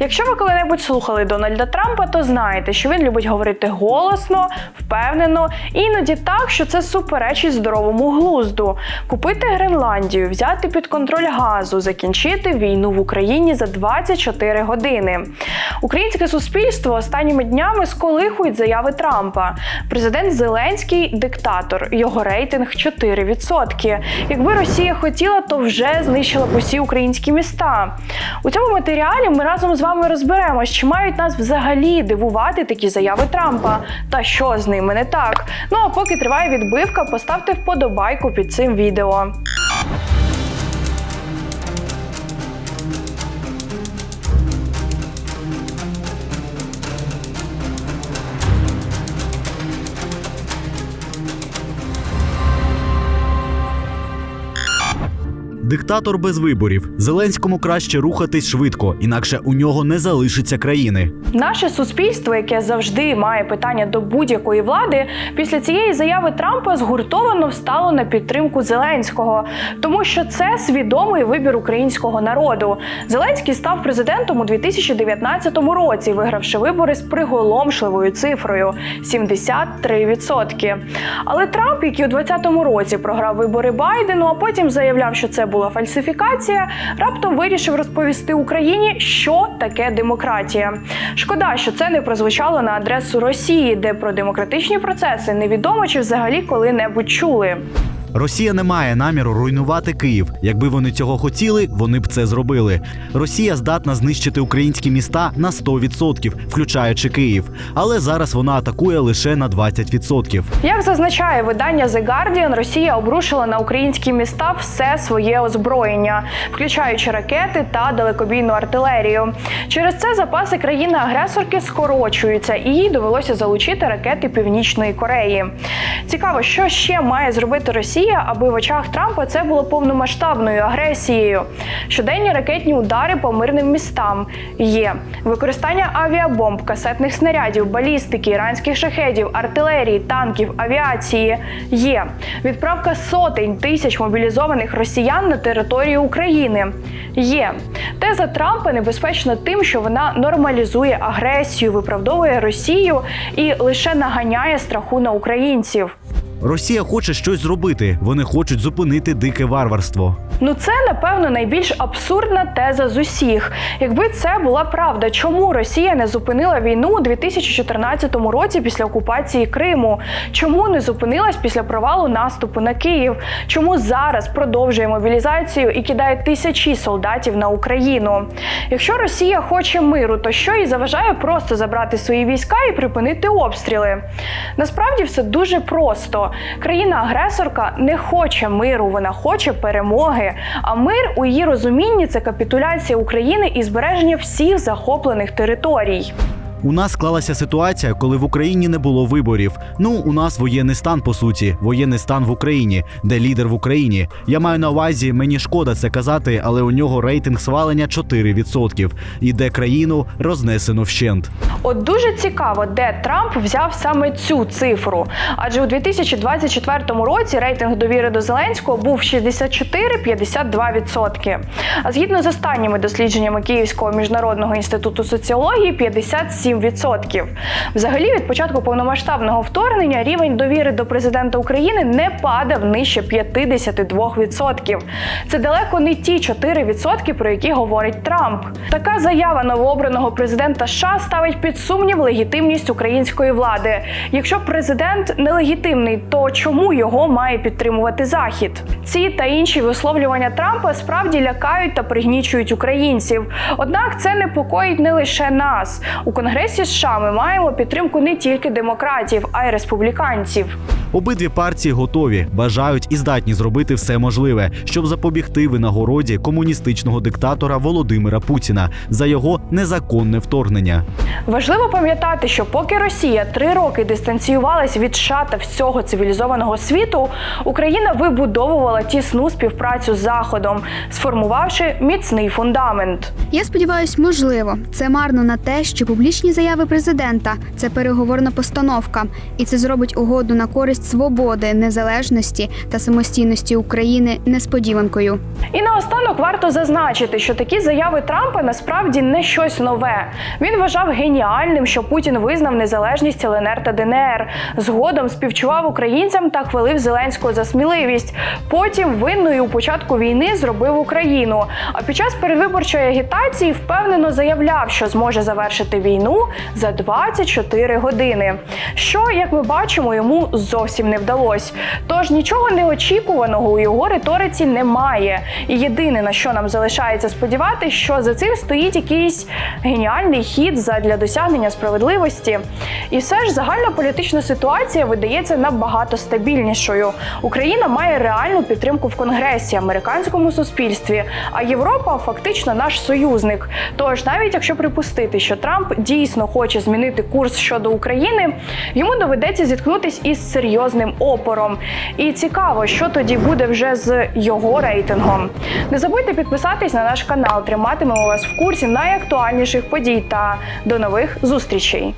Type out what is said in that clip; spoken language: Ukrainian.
Якщо ви коли-небудь слухали Дональда Трампа, то знаєте, що він любить говорити голосно, впевнено, і іноді так, що це суперечить здоровому глузду. Купити Гренландію, взяти під контроль газу, закінчити війну в Україні за 24 години. Українське суспільство останніми днями сколихують заяви Трампа. Президент Зеленський диктатор. Його рейтинг 4%. Якби Росія хотіла, то вже знищила б усі українські міста. У цьому матеріалі ми разом з вами розберемось, чи мають нас взагалі дивувати такі заяви Трампа, та що з ними не так. Ну а поки триває відбивка, поставте вподобайку під цим відео. Диктатор без виборів. Зеленському краще рухатись швидко, інакше у нього не залишиться країни. Наше суспільство, яке завжди має питання до будь-якої влади, після цієї заяви Трампа згуртовано встало на підтримку Зеленського, тому що це свідомий вибір українського народу. Зеленський став президентом у 2019 році, вигравши вибори з приголомшливою цифрою 73%. Але Трамп, який у 2020 році програв вибори Байдену, а потім заявляв, що це була фальсифікація, раптом вирішив розповісти Україні, що таке демократія. Шкода, що це не прозвучало на адресу Росії, де про демократичні процеси невідомо чи взагалі коли-небудь чули. Росія не має наміру руйнувати Київ. Якби вони цього хотіли, вони б це зробили. Росія здатна знищити українські міста на 100%, включаючи Київ. Але зараз вона атакує лише на 20%. Як зазначає видання The Guardian, Росія обрушила на українські міста все своє озброєння, включаючи ракети та далекобійну артилерію. Через це запаси країни-агресорки скорочуються, і їй довелося залучити ракети Північної Кореї. Цікаво, що ще має зробити Росія, аби в очах Трампа це було повномасштабною агресією. Щоденні ракетні удари по мирним містам є використання авіабомб, касетних снарядів, балістики, іранських шахедів, артилерії, танків, авіації. Є відправка сотень тисяч мобілізованих росіян на територію України. Є теза Трампа небезпечна тим, що вона нормалізує агресію, виправдовує Росію і лише наганяє страху на українців. Росія хоче щось зробити. Вони хочуть зупинити дике варварство. Ну це напевно найбільш абсурдна теза з усіх. Якби це була правда, чому Росія не зупинила війну у 2014 році після окупації Криму? Чому не зупинилась після провалу наступу на Київ? Чому зараз продовжує мобілізацію і кидає тисячі солдатів на Україну? Якщо Росія хоче миру, то що їй заважає просто забрати свої війська і припинити обстріли? Насправді все дуже просто. Країна-агресорка не хоче миру, вона хоче перемоги. А мир у її розумінні це капітуляція України і збереження всіх захоплених територій. У нас склалася ситуація, коли в Україні не було виборів. Ну, у нас воєнний стан, по суті, воєнний стан в Україні, де лідер в Україні. Я маю на увазі, мені шкода це казати, але у нього рейтинг свалення 4%. І де країну рознесено вщент. От дуже цікаво, де Трамп взяв саме цю цифру. Адже у 2024 році рейтинг довіри до Зеленського був 64-52%. А згідно з останніми дослідженнями Київського міжнародного інституту соціології 57%. Взагалі, від початку повномасштабного вторгнення рівень довіри до президента України не падав нижче 52%. Це далеко не ті 4%, про які говорить Трамп. Така заява новообраного президента США ставить під сумнів легітимність української влади. Якщо президент нелегітимний, то чому його має підтримувати Захід? Ці та інші висловлювання Трампа справді лякають та пригнічують українців. Однак це непокоїть не лише нас. У Конгресі США ми маємо підтримку не тільки демократів, а й республіканців. Обидві партії готові, бажають і здатні зробити все можливе, щоб запобігти винагороді комуністичного диктатора Володимира Путіна за його незаконне вторгнення. Важливо пам'ятати, що поки Росія три роки дистанціювалась від США та всього цивілізованого світу, Україна вибудовувала тісну співпрацю з Заходом, сформувавши міцний фундамент. Я сподіваюся, можливо, це марно на те, що публічні Сьогоднішні заяви президента це переговорна постановка, і це зробить угоду на користь свободи, незалежності та самостійності України несподіванкою. І наостанок варто зазначити, що такі заяви Трампа насправді не щось нове. Він вважав геніальним, що Путін визнав незалежність ЛНР та ДНР. Згодом співчував українцям та хвалив Зеленського за сміливість. Потім винною у початку війни зробив Україну. А під час передвиборчої агітації впевнено заявляв, що зможе завершити війну за 24 години. Що, як ми бачимо, йому зовсім не вдалося. Тож нічого неочікуваного у його риториці немає. І єдине на що нам залишається сподіватися, що за цим стоїть якийсь геніальний хід задля досягнення справедливості. І все ж загальна політична ситуація видається набагато стабільнішою. Україна має реальну підтримку в Конгресі, американському суспільстві, а Європа фактично наш союзник. Тож, навіть якщо припустити, що Трамп дійсно хоче змінити курс щодо України, йому доведеться зіткнутись із серйозним опором. І цікаво, що тоді буде вже з його рейтингом. Не забудьте підписатись на наш канал, триматимемо вас в курсі найактуальніших подій та до нових зустрічей.